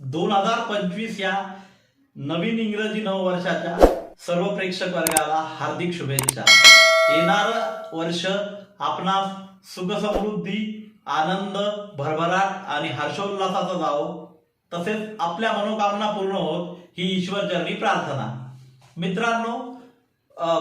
दोन हजार पंचवीस या नवीन इंग्रजी नववर्षाच्या सर्व प्रेक्षक वर्गाला हार्दिक शुभेच्छा. येणार वर्ष आपणास सुखसमृद्धी आनंद भरभराट आणि हर्षोल्लासाचा जावो. तसेच आपल्या मनोकामना पूर्ण होत ही ईश्वरचरणी प्रार्थना. मित्रांनो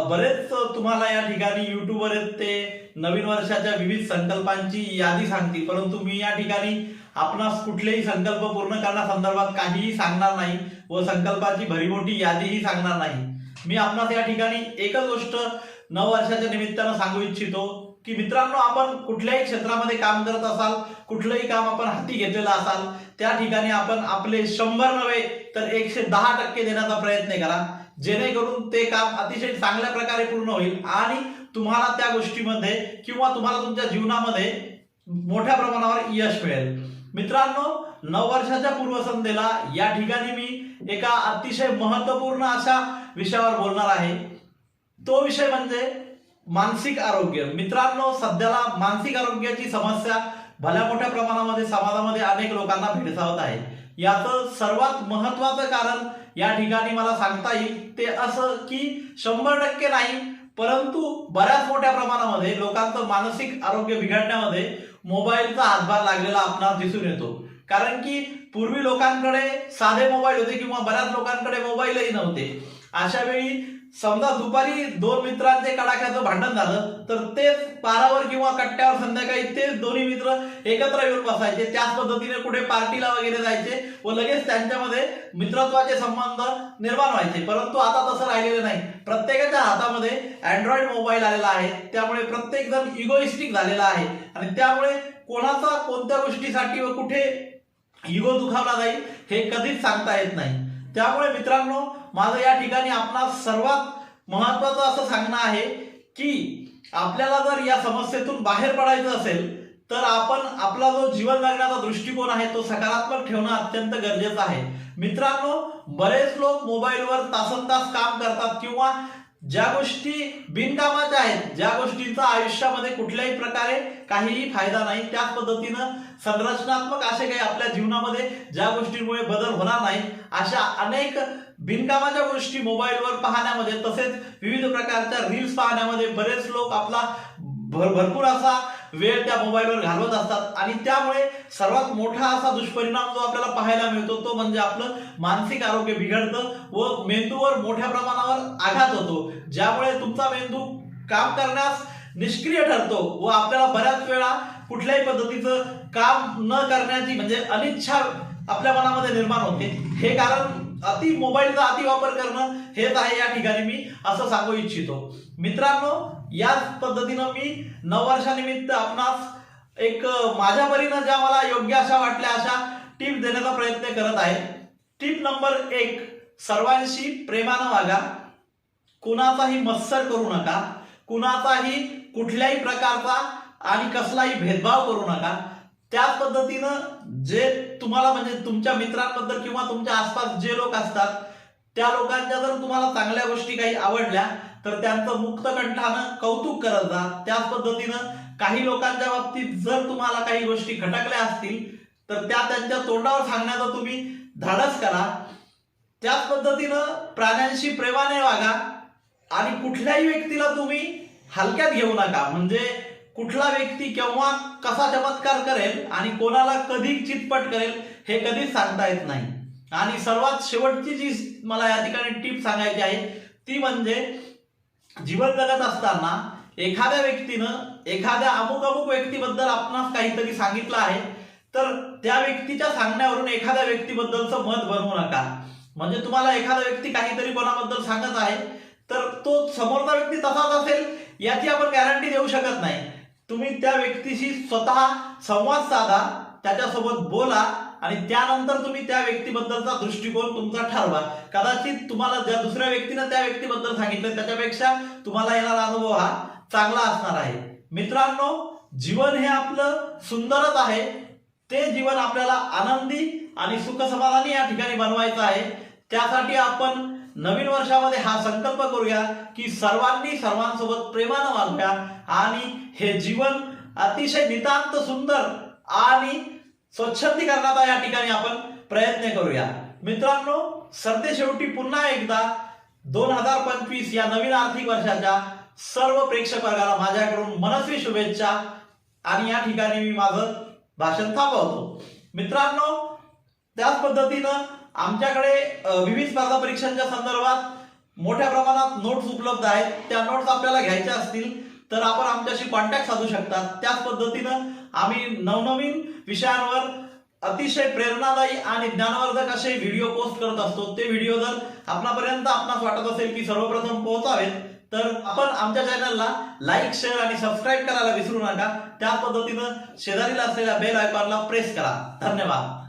बरेच तुम्हाला या ठिकाणी युट्यूबवर ते नवीन वर्षाच्या विविध संकल्पांची यादी सांगते परंतु मी या ठिकाणी आपणास कुठलेही संकल्प पूर्ण करण्यासंदर्भात काहीही सांगणार नाही व संकल्पाची भरीमोठी यादीही सांगणार नाही. मी आपणास या ठिकाणी एकच गोष्ट नववर्षाच्या निमित्तानं सांगू इच्छितो की मित्रांनो आपण कुठल्याही क्षेत्रामध्ये काम करत असाल कुठलंही काम आपण हाती घेतलेलं असाल त्या ठिकाणी आपण आपले शंभर नव्हे तर एकशे दहा टक्के देण्याचा प्रयत्न करा. जेणेकरून ते काम अतिशय चांगल्या प्रकारे पूर्ण होईल आणि तुम्हाला त्या गोष्टीमध्ये किंवा तुम्हाला तुमच्या जीवनामध्ये मोठ्या प्रमाणावर यश मिळेल. मित्रांनो नववर्षाच्या पूर्वसंध्येला या ठिकाणी मी एका अतिशय महत्त्वपूर्ण अशा विषयावर बोलणार आहे. तो विषय म्हणजे मानसिक आरोग्य. मित्रांनो सध्याला मानसिक आरोग्याची समस्या भल्या मोठ्या प्रमाणामध्ये समाजामध्ये अनेक लोकांना भेडसावत आहे. याचं सर्वात महत्वाचं कारण या ठिकाणी मला सांगता येईल. ते असं की शंभर टक्के नाही परंतु बऱ्याच मोठ्या प्रमाणामध्ये लोकांचं मानसिक आरोग्य बिघडण्यामध्ये मोबाईलचा हातभार लागलेला आपणास दिसून येतो. कारण की पूर्वी लोकांकडे साधे मोबाईल होते किंवा बऱ्याच लोकांकडे मोबाईलही नव्हते. अशा वेळी समजा दुपारी दोन मित्रांचे कडाक्याचं भांडण झालं तर तेच पारावर किंवा कट्ट्यावर संध्याकाळी तेच दोन्ही मित्र एकत्र येऊन बसायचे. त्याच पद्धतीने कुठे पार्टीला वगैरे जायचे व लगेच त्यांच्यामध्ये मित्रत्वाचे संबंध निर्माण व्हायचे. परंतु आता तसं राहिलेलं नाही. प्रत्येकाच्या हातामध्ये अँड्रॉइड मोबाईल आलेला आहे. त्यामुळे प्रत्येक जण इगोइस्टिक झालेला आहे. आणि त्यामुळे कोणाचा कोणत्या गोष्टीसाठी व कुठे इगो दुखावला जाईल हे कधीच सांगता येत नाही. त्यामुळे मित्रांनो माझं या ठिकाणी आपणास सर्वात महत्वाचं असं सांगणं आहे की आपल्याला जर या समस्येतून बाहेर पडायचं असेल तर आपण आपला जो जीवन जगण्याचा दृष्टिकोन आहे तो सकारात्मक ठेवणं अत्यंत गरजेचं आहे. मित्रांनो बरेच लोक मोबाईलवर तासन तास काम करतात किंवा ज्या गोष्टी बिनकामाच्या आहेत ज्या गोष्टींचा आयुष्यामध्ये कुठल्याही प्रकारे काहीही फायदा नाही त्याच पद्धतीनं संरचनात्मक असे काही आपल्या जीवनामध्ये ज्या गोष्टींमुळे बदल होणार नाही अशा अनेक बिनकामाच्या गोष्टी मोबाईलवर पाहण्यामध्ये तसेच विविध प्रकारच्या रील्स पाहण्यामध्ये बरेच लोक आपला भर भरपूर असा वेळ त्या मोबाईलवर घालवत असतात. आणि त्यामुळे सर्वात मोठा असा दुष्परिणाम जो आपल्याला पाहायला मिळतो तो म्हणजे आपलं मानसिक आरोग्य बिघडतं व मेंदूवर मोठ्या प्रमाणावर आघात होतो. ज्यामुळे तुमचा मेंदू काम करण्यास निष्क्रिय ठरतो व आपल्याला बऱ्याच वेळा कुठल्याही पद्धतीचं काम न करण्याची म्हणजे अनिच्छा आपल्या मनामध्ये निर्माण होते. हे कारण अति मोबाईलचा अति वापर करणं हेच आहे या ठिकाणी मी असं सांगू इच्छितो. मित्रांनो याच पद्धतीनं मी नववर्षानिमित्त आपणास एक माझ्या परीनं ज्या मला योग्य अशा वाटल्या अशा टिप देण्याचा प्रयत्न करत आहे. टिप नंबर एक सर्वांशी प्रेमानं वागा. कुणाचाही मत्सर करू नका. कुणाचाही कुठल्याही प्रकारचा आणि कसलाही भेदभाव करू नका. त्याच पद्धतीनं जे तुम्हाला म्हणजे तुमच्या मित्रांबद्दल किंवा तुमच्या आसपास जे लोक असतात त्या लोकांच्या जर तुम्हाला चांगल्या गोष्टी काही आवडल्या तर त्यांचं मुक्त कंठानं कौतुक करत जा. त्याच पद्धतीनं काही लोकांच्या बाबतीत जर तुम्हाला काही गोष्टी खटकल्या असतील तर त्या त्यांच्या तोंडावर सांगण्याचा तुम्ही धाडस करा. त्याच पद्धतीनं प्राण्यांशी प्रेमाने वागा आणि कुठल्याही व्यक्तीला तुम्ही हलक्यात घेऊ नका. म्हणजे कुठला व्यक्ती केव्हा कसा चमत्कार करेल आणि कोणाला कधी चितपट करेल हे कधीच सांगता येत नाही. आणि सर्वात शेवटची जी मला या ठिकाणी टीप सांगायची आहे ती म्हणजे जीवन जगत असताना एखाद्या व्यक्तीनं एखाद्या अमुक अमुक व्यक्तीबद्दल आपणास काहीतरी सांगितलं आहे तर त्या व्यक्तीच्या सांगण्यावरून एखाद्या व्यक्तीबद्दलचं मत बनवू नका. म्हणजे तुम्हाला एखादा व्यक्ती काहीतरी कोणाबद्दल सांगत आहे तर तो समोरचा व्यक्ती तसाच असेल याची आपण गॅरंटी देऊ शकत नाही. तुम्ही त्या व्यक्तीशी स्वतः संवाद साधा त्याच्यासोबत बोला आणि त्यानंतर तुम्ही त्या व्यक्तीबद्दलचा दृष्टिकोन तुमचा ठरवा. कदाचित तुम्हाला ज्या दुसऱ्या व्यक्तीनं त्या व्यक्तीबद्दल सांगितलं त्याच्यापेक्षा तुम्हाला येणारा अनुभव हा चांगला असणार आहे. मित्रांनो जीवन हे आपलं सुंदरच आहे. ते जीवन आपल्याला आनंदी आणि सुखसमाधानी या ठिकाणी बनवायचं आहे. त्यासाठी आपण नवीन वर्षामध्ये हा संकल्प करूया की सर्वांनी सर्वांसोबत प्रेमानं वागूया. आणि हे जीवन अतिशय नितांत सुंदर आणि स्वच्छंदीकरणाचा या ठिकाणी आपण प्रयत्न करूया. मित्रांनो सरते शेवटी पुन्हा एकदा दोन हजार पंचवीस या नवीन आर्थिक वर्षाच्या सर्व प्रेक्षक वर्गाला माझ्याकडून मनस्वी शुभेच्छा. आणि या ठिकाणी मी माझं भाषण थांबवतो. मित्रांनो त्याच पद्धतीनं आमच्याकडे विविध स्पर्धा परीक्षांच्या संदर्भात मोठ्या प्रमाणात नोट्स उपलब्ध आहेत. त्या नोट्स आपल्याला घ्यायच्या असतील तर आपण आमच्याशी कॉन्टॅक्ट साधू शकतात. त्याच पद्धतीनं आम्ही नवनवीन विषयांवर अतिशय प्रेरणादायी आणि ज्ञानवर्धक असे व्हिडिओ पोस्ट करत असतो. ते व्हिडिओ जर आपणापर्यंत आपणास वाटत असेल की सर्वप्रथम पोहोचावेत तर आपण आमच्या चॅनलला लाईक शेअर आणि सबस्क्राईब करायला विसरू नका. त्या पद्धतीनं शेजारीला असलेल्या बेल आयकॉनला प्रेस करा. धन्यवाद.